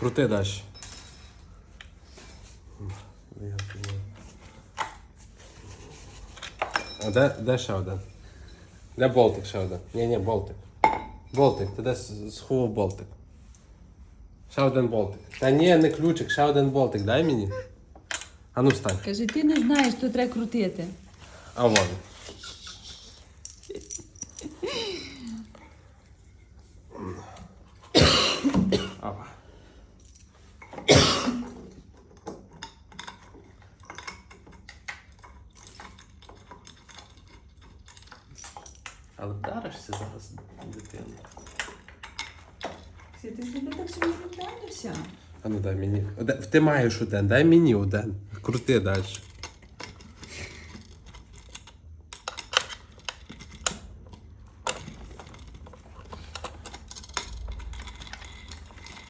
Крути далі. А де, де ще один? Де болтик ще один? Ні, ні, болтик. Болтик, ти де сховав болтик? Ще один болтик. Та ні, не ключик, ще один болтик, дай мені. А ну встань. Каже, ти не знаєш, то треба крутити. А вон. Ава. Але вдаришся зараз, дитина. Ти себе так собі звертаєшся? А ну дай мені. Оде- Ти маєш один, дай мені один. Крути далі.